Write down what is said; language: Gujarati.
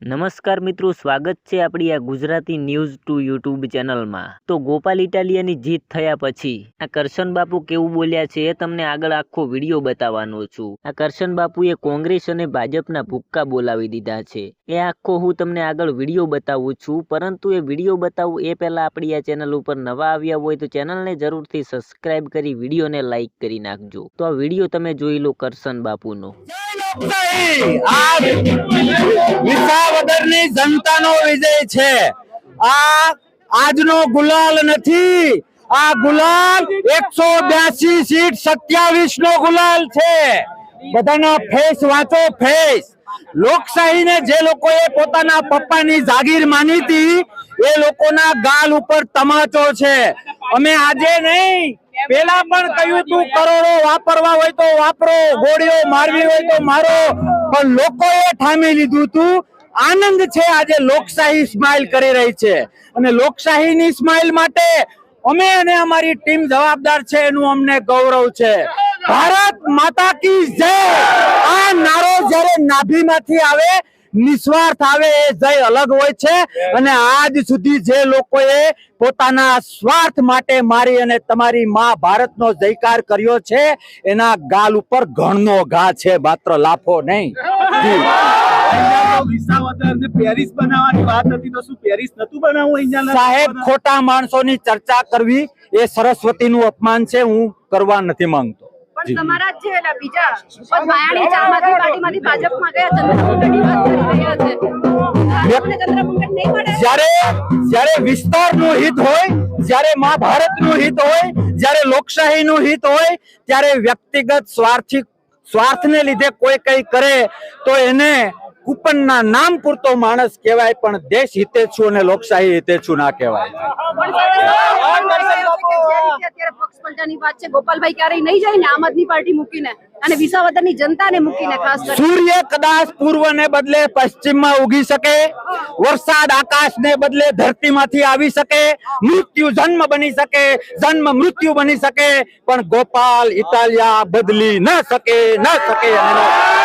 નમસ્કાર મિત્રો, સ્વાગત છે આપણી આ ગુજરાતી ન્યૂઝ ટુ યુટ્યુબ ચેનલમાં. તો ગોપાલ ઇટાલિયાની જીત થયા પછી, આ કરશન બાપુ કેવું બોલ્યા છે એ તમને આગળ આખો વીડિયો બતાવવાનો છું. આ કરશન બાપુએ કોંગ્રેસ અને ભાજપના ભૂક્કા બોલાવી દીધા છે. એ આખો હું તમને આગળ વીડિયો બતાવું છું, પરંતુ એ વીડિયો બતાવું એ પહેલાં આપણી આ ચેનલ ઉપર નવા આવ્યા હોય તો ચેનલને જરૂરથી સબસ્ક્રાઇબ કરી વિડીયોને લાઇક કરી નાખજો. તો આ વીડિયો તમે જોઈ લો કરશન બાપુનો. વિસાવદરની જનતાનો વિજય છે. આ આજનો ગુલાલ નથી. આ ગુલાલ એકસો બ્યાસી સીટ સત્યાવીસ નો ગુલાલ છે. બધાના ફેસ વાંચો, ફેસ. લોકશાહીને જે લોકોએ પોતાના પપ્પાની જાગીર માની હતી, એ લોકોના ગાલ ઉપર તમાચો છે. અમે આજે નહીં પેલા પણ કહ્યું તું કરોડો વાપરવા હોય તો વાપરો, ગોળીઓ મારવી હોય તો મારો. પણ લોકોએ ઠામી લીધું તું. આનંદ છે આજે લોકશાહી સ્માઇલ કરી રહી છે. અને લોકશાહીની સ્માઇલ માટે અમે અને અમારી ટીમ જવાબદાર છે, એનું અમને ગૌરવ છે. ભારત માતા કી જય! આ નારો જ્યારે નાભીમાંથી આવે નિસ્વાર્થ આવે એ જય અલગ હોય છે અને આજ સુધી જે લોકોએ પોતાના સ્વાર્થ માટે મારી અને તમારી માં ભારતનો જયકાર કર્યો છે એના ગાલ ઉપર ઘણનો ઘા છે માત્ર લાફો નહીં જી. અહીંયા તો વિસાવદર ને પેરિસ બનાવવાની વાત હતી તો શું પેરિસ નતું બનાવવું અહીંયાના સાહેબ ખોટા માણસોની ચર્ચા કરવી એ સરસ્વતીનું અપમાન છે હું કરવા નથી માંગતો. પણ તમારા જ છે એટલે બીજા. પણ માયાણી આમ આદમી પાર્ટીમાંથી ભાજપમાં ગયા ચંદ્રપુંગડની વાત કરી રહ્યા છે. ભાજપને ચંદ્રપુંગડ નહીં મળે? જ્યારે જ્યારે વિસ્તારનું હિત હોય જ્યારે મહાભારતનું હિત હોય જ્યારે લોકશાહીનું હિત હોય ત્યારે વ્યક્તિગત સ્વાર્થિક સ્વાર્થને લીધે કોઈ કઈ કરે તો એને કૂપનના નામ પૂરતો માણસ કહેવાય પણ દેશ હિતે છું અને લોકશાહી હિતે છું ના કહેવાય પણ સાથે સાથે વાત કરી રહ્યા છે પલટાની વાત છે, ગોપાલભાઈ ક્યારેય નહીં જાય ને, આમ આદમી પાર્ટી મૂકીને અને વિસાવદરની જનતાને મૂકીને ખાસ સૂર્ય કદાચ પૂર્વને બદલે પશ્ચિમમાં ઉગી શકે, વરસાદ આકાશને બદલે ધરતીમાંથી આવી શકે, મૃત્યુ જન્મ બની શકે, જન્મ મૃત્યુ બની શકે, પણ ગોપાલ ઇટાલિયા બદલી ન શકે ન શકે